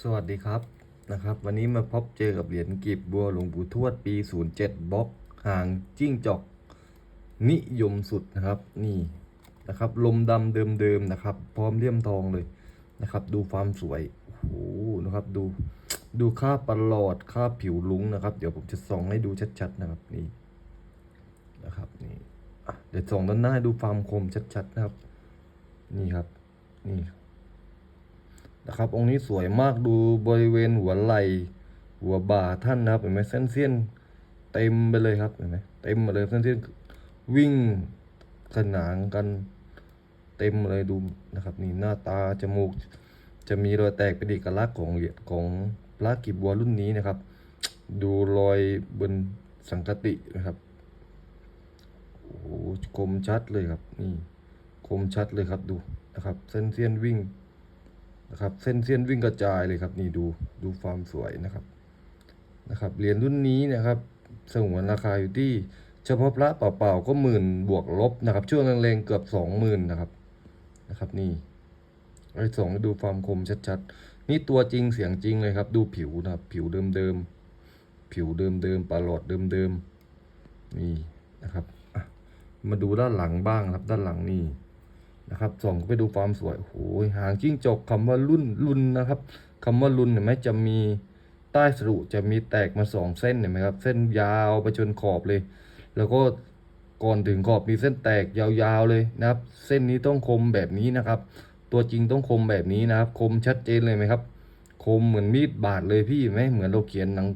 สวัสดีครับนะครับ วันนี้มาพบเจอกับเหรียญกีบบัวหลวงปู่ทวดปี 07บล็อกห่างจิ้งจอก นิยมสุดนะครับนี่นะครับ ลมดำเดิมๆนะครับ พร้อมเลี่ยมทองเลยนะครับ ดูความสวยโอ้โหนะครับดูดูค่าประหลอดค่าผิวลุ้งนะครับ เดี๋ยวผมจะส่องให้ดูชัดๆนะครับนี่นะครับนี่เดี๋ยวส่องด้านหน้าให้ดูความคมชัดๆนะครับ นี่ครับนี่ นะครับ องค์นี้สวยมากดูบริเวณหัวไหล่หัวบ่าท่านนะครับเห็นไหมเส้นเส้นเต็มไปเลยครับเห็นไหมเต็มมาเลยเส้นเส้นวิ่งขนานกันเต็มเลยดูนะครับนี่หน้าตาจมูก จะมีรอยแตกเป็นเอกลักษณ์ของเหรียญของพระกิบบัวรุ่นนี้นะครับ ดูรอยบนสังกตินะครับโอ้โหคมชัดเลยครับนี่คมชัดเลยครับดูนะครับ เส้นเส้นวิ่ง นะครับ เส้นเส้นวิ่งกระจายเลยครับ นี่ดูดูความสวยนะครับนะครับเหรียญรุ่นนี้นะครับสงวนราคาอยู่ที่เฉพาะพระเปล่าๆก็หมื่นบวกลบนะครับ ช่วงแรงๆเกือบสองหมื่นนะครับนะครับ นี่ไอ้สองดูความคมชัดๆ นี่ตัวจริงเสียงจริงเลยครับ ดูผิวนะครับ ผิวเดิมๆผิวเดิมๆปลาหลอดเดิมๆนี่นะครับมาดูด้านหลังบ้างครับ ด้านหลังนี่ นะครับส่องไปดูความสวยโอ้โหหางจิ้งจกคำว่ารุ่นรุ่นนะครับคำว่ารุ่นเห็นไหมจะมีใต้สรุจะมีแตกมาสองเส้นเห็นไหมครับ เส้นยาวไปจนขอบเลย แล้วก็ก่อนถึงขอบมีเส้นแตกยาวๆเลยนะครับ เส้นนี้ต้องคมแบบนี้นะครับ ตัวจริงต้องคมแบบนี้นะครับ คมชัดเจนเลยไหมครับ คมเหมือนมีดบาดเลยพี่ไหมเหมือนเราเขียนหนัง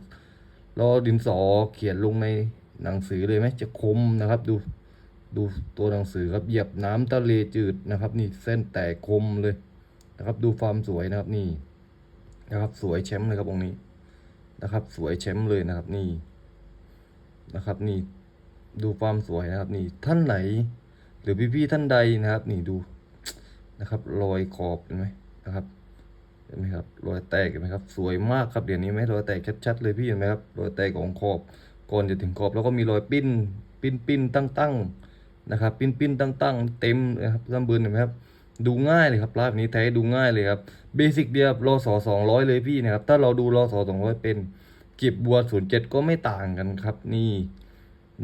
เราดินสอเขียนลงในหนังสือเลยไหมจะคมนะครับดู ดูตัวหนังสือครับเหยียบน้ำทะเลจืดนะครับ นี่เส้นแตกคมเลยนะครับ ดูความสวยนะครับนี่นะครับ สวยแชมป์เลยครับองค์นี้นะครับ สวยแชมป์เลยนะครับนี่นะครับนี่ดูความสวยนะครับ นี่ท่านไหน หรือพี่ๆท่านใดนะครับ นี่ดูนะครับ รอยขอบเห็นไหมนะครับเห็นไหมครับรอยแตกเห็นไหมครับ สวยมากครับเดี๋ยวนี้ไหมรอยแตกชัดๆเลยพี่เห็นไหมครับรอยแตกของขอบก่อนจะถึงขอบแล้วก็มีรอยปิ้น ปิ้นปิ้นตั้งตั้ง นะครับ ปิ้นปิ้นตั้งตั้งเต็มนะครับลำบืนเห็นไหมครับ ดูง่ายเลยครับร้านนี้แท้ดูง่ายเลยครับ เบสิกเดียวรอสอสองร้อยเลยพี่นะครับ ถ้าเราดูรอสอสองร้อยเป็นเก็บบัวศูนย์เจ็ดก็ไม่ต่างกันครับ นี่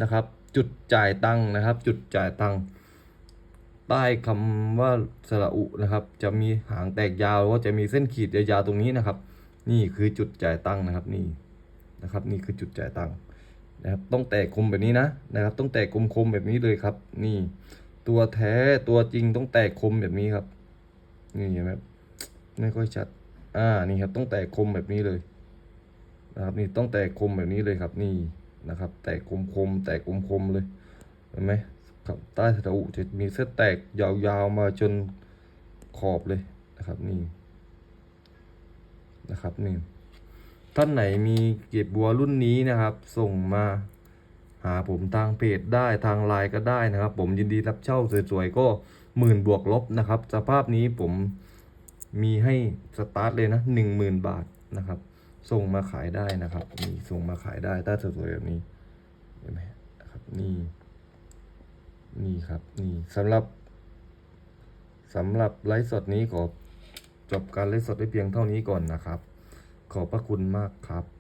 นะครับ จุดจ่ายตังค์นะครับ จุดจ่ายตังค์ใต้คำว่าสระอุนะครับ จะมีหางแตกยาวก็จะมีเส้นขีดยาวๆตรงนี้นะครับ นี่คือจุดจ่ายตังค์นะครับ นี่นะครับ นี่คือจุดจ่ายตังค์ นะครับต้องแตกคมแบบนี้นะนะครับ ต้องแตกคมคมแบบนี้เลยครับ นี่ ตัวแท้ตัวจริงต้องแตกคมแบบนี้ครับนี่เห็นไหมไม่ค่อยชัด อ่านี่ครับ ต้องแตกคมแบบนี้เลยนะครับนี่ต้องแตกคมแบบนี้เลยครับ นี่นะครับ แตกคมคมแตกคมคมเลยเห็นไหมครับใต้สะอุจะมีเส้นแตกยาวๆมาจนขอบเลยนะครับนี่นะครับนี่ ท่านไหนมีเก็บบัวรุ่นนี้นะครับ ส่งมาหาผมทางเพจได้ทางไลน์ก็ได้นะครับ ผมยินดีรับเช่าสวยๆก็หมื่นบวกลบนะครับ สภาพนี้ผมมีให้สตาร์ทเลยนะหนึ่งหมื่นบาทนะครับ ส่งมาขายได้นะครับนี่ส่งมาขายได้ถ้าสวยๆแบบนี้เห็นไหมครับนี่นี่ครับนี่สำหรับสำหรับไลฟ์สดนี้ขอจบการไลฟ์สดได้เพียงเท่านี้ก่อนนะครับ ขอบพระคุณมากครับ